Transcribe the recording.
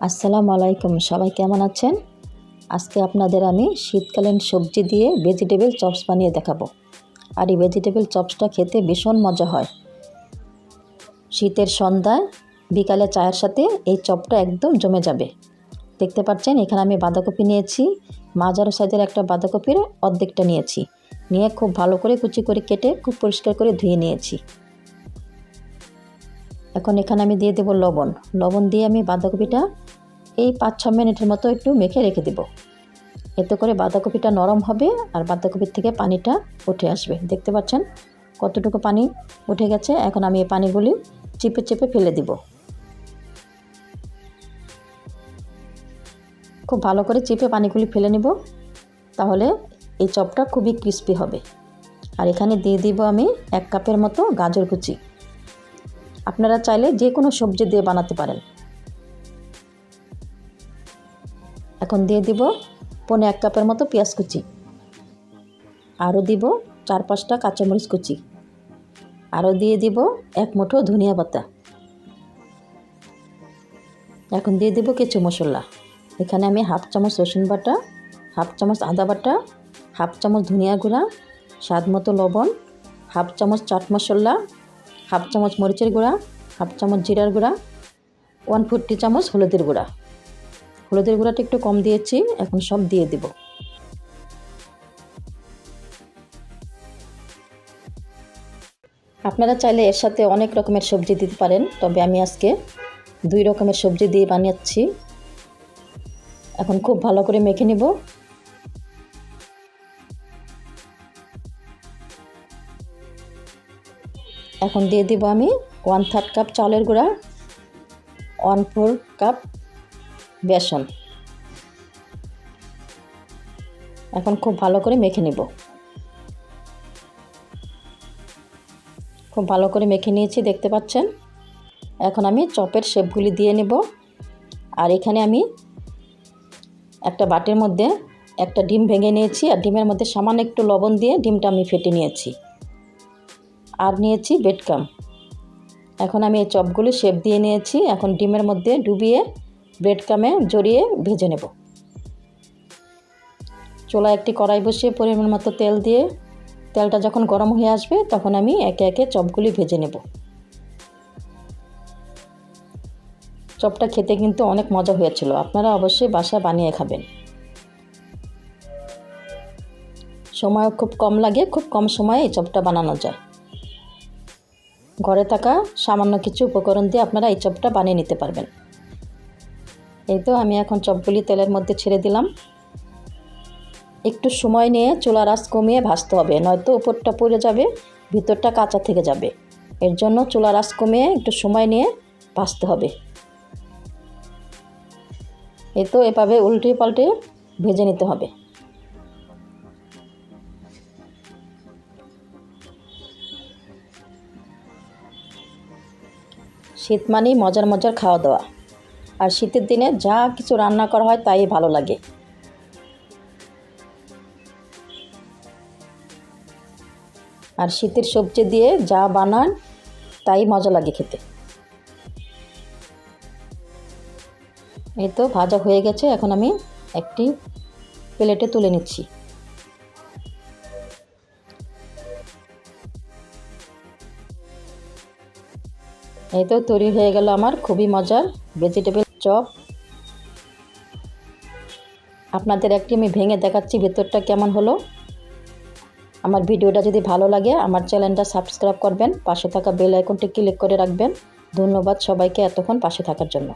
আসসালামু আলাইকুম, সবাই কেমন আছেন? আজকে আপনাদের আমি শীতকালীন সবজি দিয়ে ভেজিটেবল চপস বানিয়ে দেখাবো। আর এই ভেজিটেবল চপসটা খেতে ভীষণ মজা হয়। শীতের সন্ধ্যায়, বিকালে চায়ের সাথে এই চপটা একদম জমে যাবে। দেখতে পাচ্ছেন, এখানে আমি বাঁধাকপি নিয়েছি, মাঝারো সাইজের একটা বাঁধাকপির অর্ধেকটা নিয়েছি। নিয়ে খুব ভালো করে কুচি করে কেটে, খুব পরিষ্কার করে ধুয়ে নিয়েছি। এখন এখানে আমি দিয়ে দেবো লবণ। লবণ দিয়ে আমি বাঁধাকপিটা এই পাঁচ, ছ মিনিটের মতো একটু মেখে রেখে দেব। এতে করে বাঁধাকপিটা নরম হবে আর বাঁধাকপির থেকে পানিটা উঠে আসবে। দেখতে পাচ্ছেন? কতটুকু পানি উঠে গেছে? এখন আমি এই পানিগুলি চেপে চেপে ফেলে দিব। খুব ভালো করে চেপে পানিগুলি ফেলে নিব, তাহলে এই চপটা খুবই ক্রিস্পি হবে। আর এখানে দিয়ে দিব আমি এক কাপের মতো গাজর কুচি। আপনারা চাইলে যে কোনো সবজি দিয়ে বানাতে পারেন। এখন দিয়ে দিব পনে এক কাপের মতো পেঁয়াজ কুচি। আরও দিব চার পাঁচটা কাঁচামরিচ কুচি। আরও দিয়ে দিব এক মুঠো ধনিয়া পাতা। এখন দিয়ে দিব কিছু মশলা। এখানে আমি হাফ চামচ রসুন বাটা, হাফ চামচ আদা বাটা, হাফ চামচ ধনিয়া গুঁড়া, স্বাদ মতো লবণ, হাফ চামচ চাট মশলা হাফ চামচ মরিচের গুঁড়া, হাফ চামচ জিরার গুঁড়া ওয়ান ফোরটি চামচ হলুদের গুঁড়া। হলুদের গুঁড়াটা একটু কম দিয়েছি, এখন সব দিয়ে দিব। আপনারা চাইলে এর সাথে অনেক রকমের সবজি দিতে পারেন, তবে আমি আজকে দুই রকমের সবজি দিয়ে বানিয়েছি। এখন খুব ভালো করে মেখে নিব। এখন দিয়ে দেবো আমি ওয়ান থার্ড কাপ চালের গুঁড়া ওয়ান ফোর কাপ বেসন। এখন খুব ভালো করে মেখে নেব। খুব ভালো করে মেখে নিয়েছি, দেখতে পাচ্ছেন? এখন আমি চপের শেপগুলি দিয়ে নেব। আর এখানে আমি একটা বাটির মধ্যে একটা ডিম ভেঙে নিয়েছি, আর ডিমের মধ্যে সামান্য একটু লবণ দিয়ে ডিমটা আমি ফেটে নিয়েছি। আর নিয়েছি বেডকাম। এখন আমি এই চপগুলি শেপ দিয়ে নিয়েছি, এখন ডিমের মধ্যে ডুবিয়ে ব্রেডকামে জড়িয়ে ভেজে নেব। চোলা একটি কড়াই বসিয়ে পরিমাণ মতো তেল দিয়ে, তেলটা যখন গরম হয়ে আসবে তখন আমি একে একে চপগুলি ভেজে নেব। চপটা খেতে কিন্তু অনেক মজা হয়েছিল, আপনারা অবশ্যই বাসা বানিয়ে খাবেন। সময়ও খুব কম লাগে, খুব কম সময়ে এই চপটা বানানো যায়। ঘরে থাকা সামান্য কিছু উপকরণ দিয়ে আপনারা এই চপটা বানিয়ে নিতে পারবেন। এই তো আমি এখন চপগুলি তেলের মধ্যে ছেড়ে দিলাম। একটু সময় নিয়ে চুলার আঁচ কমিয়ে ভাজতে হবে, নয়তো উপরটা পড়ে যাবে, ভিতরটা কাঁচা থেকে যাবে। এর জন্য চুলার আঁচ কমিয়ে একটু সময় নিয়ে ভাজতে হবে। এই তো এভাবে উল্টে পাল্টে ভেজে নিতে হবে। শীত মানেই মজার মজার খাওয়া দাওয়া। আর শীতের দিনে যা কিছু রান্না করা হয় তাই ভালো লাগে। আর শীতের সবজি দিয়ে যা বানান, তাই মজা লাগে খেতে। এই তো ভাজা হয়ে গেছে, এখন আমি একটি প্লেটে তুলে নিচ্ছি। এই তো তৈরি হয়ে গেল আমার খুবই মজার ভেজিটেবল চপ আপনাদের একটি আমি ভেঙে দেখাচ্ছি ভেতরটা কেমন হলো। আমার ভিডিওটা যদি ভালো লাগে, আমার চ্যানেলটা সাবস্ক্রাইব করবেন, পাশে থাকা বেল আইকনটি ক্লিক করে রাখবেন। ধন্যবাদ সবাইকে এতক্ষণ পাশে থাকার জন্য।